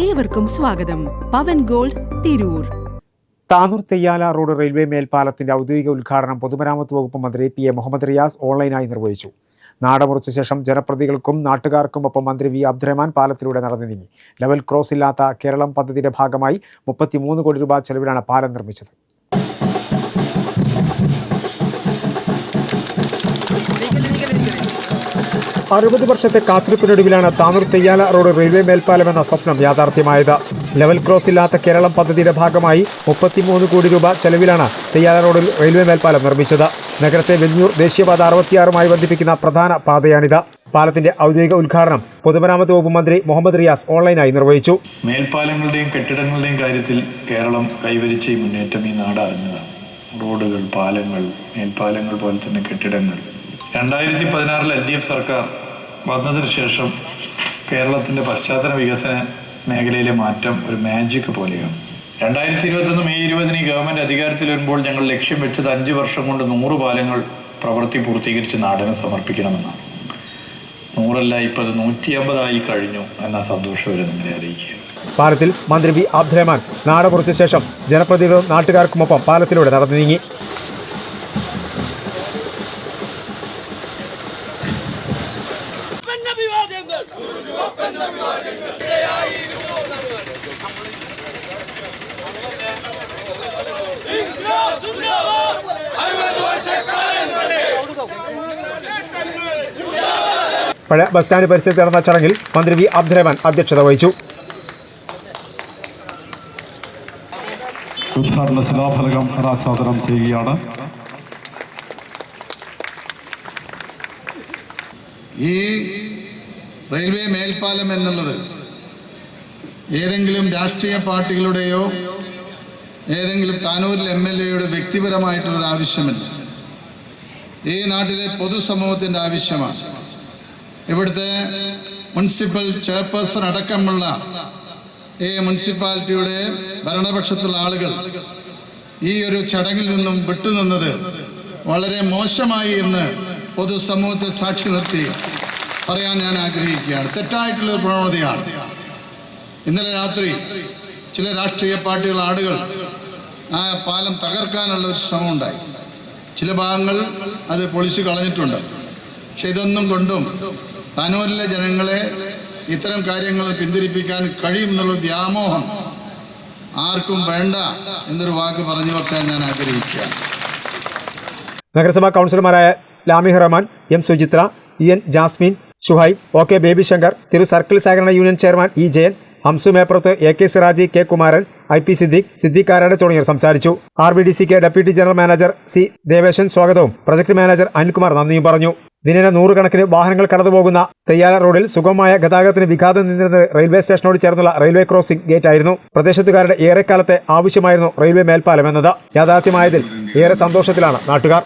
ഏവർക്കും സ്വാഗതം. Pavan gold Tirur. Tanur Theyyala road railway മേൽപ്പാലത്തിന്റെ ഔദ്യോഗിക ഉദ്ഘാടനം പൊതുമരാമത്ത് വകുപ്പ് മന്ത്രി പി എ മുഹമ്മദ് റിയാസ് ഓൺലൈനായി നിർവഹിച്ചു. നാടമുറിച്ച ശേഷം ജനപ്രതികൾക്കും നാട്ടുകാർക്കും ഒപ്പം മന്ത്രി വി അബ്ദുറഹ്മാൻ പാലത്തിലൂടെ നടന്നു നീങ്ങി. ലെവൽ ക്രോസ് ഇല്ലാത്ത കേരളം പദ്ധതിയുടെ ഭാഗമായി മുപ്പത്തിമൂന്ന് കോടി രൂപ ചെലവിലാണ് പാലം നിർമ്മിച്ചത്. അറുപത് വർഷത്തെ കാത്തിരിപ്പിനൊടുവിലാണ് താനൂർ തെയ്യാല റോഡ് റെയിൽവേ മേൽപ്പാലം എന്ന സ്വപ്നം യാഥാർത്ഥ്യമായത്. ലെവൽ ക്രോസ് ഇല്ലാത്ത കേരളം പദ്ധതിയുടെ ഭാഗമായി മുപ്പത്തിമൂന്ന് കോടി രൂപ ചെലവിലാണ് തെയ്യാല റോഡിൽ റെയിൽവേ മേൽപ്പാലം നിർമ്മിച്ചത്. നഗരത്തെ വെഞ്ഞൂർ ദേശീയപാത അറുപത്തിയാറുമായി ബന്ധിപ്പിക്കുന്ന പ്രധാന പാതയാണിത്. പാലത്തിന്റെ ഔദ്യോഗിക ഉദ്ഘാടനം പൊതുമരാമത്ത് വകുപ്പ് മന്ത്രി മുഹമ്മദ് റിയാസ് ഓൺലൈനായി നിർവഹിച്ചു. മേൽപ്പാലങ്ങളുടെയും കെട്ടിടങ്ങളുടെയും കാര്യത്തിൽ കേരളം കൈവരിച്ച ഈ മുന്നേറ്റം ഈ നാടാകുന്നതാണ് റോഡുകൾ പാലങ്ങൾ മേൽപ്പാലങ്ങൾ പോലെ തന്നെ കെട്ടിടങ്ങൾ. രണ്ടായിരത്തി പതിനാറിൽ എൽ ഡി എഫ് സർക്കാർ വന്നതിന് ശേഷം കേരളത്തിന്റെ പശ്ചാത്തല വികസന മേഖലയിലെ മാറ്റം ഒരു മാജിക് പോലെയാണ്. രണ്ടായിരത്തി ഇരുപത്തൊന്ന് മെയ് ഇരുപതിന് ഈ ഗവൺമെന്റ് അധികാരത്തിൽ വരുമ്പോൾ ഞങ്ങൾ ലക്ഷ്യം വെച്ചത് അഞ്ച് വർഷം കൊണ്ട് നൂറ് പാലങ്ങൾ പ്രവൃത്തി പൂർത്തീകരിച്ച് നാടിന് സമർപ്പിക്കണമെന്നാണ്. നൂറല്ല ഇപ്പം അത് നൂറ്റി അമ്പതായി കഴിഞ്ഞു എന്ന സന്തോഷം വരെ നിങ്ങളെ അറിയിക്കുക പാലത്തിൽ മന്ത്രി വി അബ്ദുറഹ്മാൻ നാട കുറിച്ച ശേഷം ജനപ്രതിനിധികളും നാട്ടുകാർക്കുമൊപ്പം പാലത്തിലൂടെ നടന്നു നീങ്ങി. പഴയ ബസ് സ്റ്റാൻഡ് പരിസരത്ത് നടന്ന ചടങ്ങിൽ മന്ത്രി വി അബ്ദുറഹ്മാൻ അധ്യക്ഷത വഹിച്ചു. ഉദ്ഘാടന ശിലാഫലകം അനാച്ഛാദനം ചെയ്യുകയാണ്. ഈ റെയിൽവേ മേൽപ്പാലം എന്നുള്ളത് ഏതെങ്കിലും രാഷ്ട്രീയ പാർട്ടികളുടെയോ ഏതെങ്കിലും താനൂരിൽ എം എൽ എയുടെ വ്യക്തിപരമായിട്ടുള്ളൊരു ആവശ്യമല്ല. ഈ നാട്ടിലെ പൊതുസമൂഹത്തിന്റെ ആവശ്യമാണ്. ഇവിടുത്തെ മുനിസിപ്പൽ ചെയർപേഴ്സൺ അടക്കമുള്ള ഈ മുനിസിപ്പാലിറ്റിയുടെ ഭരണപക്ഷത്തുള്ള ആളുകൾ ഈ ഒരു ചടങ്ങിൽ നിന്നും വിട്ടുനിന്നത് വളരെ മോശമായി എന്ന് പൊതുസമൂഹത്തെ സാക്ഷി നിർത്തി പറയാൻ ഞാൻ ആഗ്രഹിക്കുകയാണ്. തെറ്റായിട്ടുള്ള ഒരു പ്രവണതയാണ്. ഇന്നലെ രാത്രി ചില രാഷ്ട്രീയ പാർട്ടികൾ ആളുകൾ ആ പാലം തകർക്കാനുള്ള ഒരു ശ്രമം ഉണ്ടായി ചില ഭാഗങ്ങൾ അത് പൊളിച്ചു കളഞ്ഞിട്ടുണ്ട്. പക്ഷെ ഇതൊന്നും കൊണ്ടും താനൂരിലെ ജനങ്ങളെ ഇത്തരം കാര്യങ്ങൾ പിന്തിരിപ്പിക്കാൻ കഴിയുമെന്നുള്ള വ്യാമോഹം ആർക്കും വേണ്ട എന്നൊരു വാക്ക് പറഞ്ഞു വെക്കാൻ ഞാൻ ആഗ്രഹിക്കുകയാണ്. നഗരസഭാ കൗൺസിലർമാരായ Lami Rahman M Suchitra E N Jasmin Shuhaib O K Baby Shankar Thiru circle സഹകരണ union chairman E Jayan Hamsu Meppurath A K Siraji K Kumaran I P Siddique Siddique Karat തുടങ്ങിയവർ സംസാരിച്ചു. ആർ ബി ഡി സിക്ക് deputy general manager C Deveshan സ്വാഗതവും. Project manager Anilkumar നന്ദിയും പറഞ്ഞു. ദിനേന നൂറുകണക്കിന് വാഹനങ്ങൾ കടന്നുപോകുന്ന തെയ്യാല റോഡിൽ സുഗമമായ ഗതാഗതത്തിന് വിഘാതം നിന്നിരുന്നത് റെയിൽവേ സ്റ്റേഷനോട് ചേർന്നുള്ള റെയിൽവേ ക്രോസിംഗ് ഗേറ്റ് ആയിരുന്നു. പ്രദേശത്തുകാരുടെ ഏറെക്കാലത്തെ ആവശ്യമായിരുന്നു റെയിൽവേ മേൽപ്പാലം എന്നത്. യാഥാർത്ഥ്യമായതിൽ ഏറെ സന്തോഷത്തിലാണ് നാട്ടുകാർ.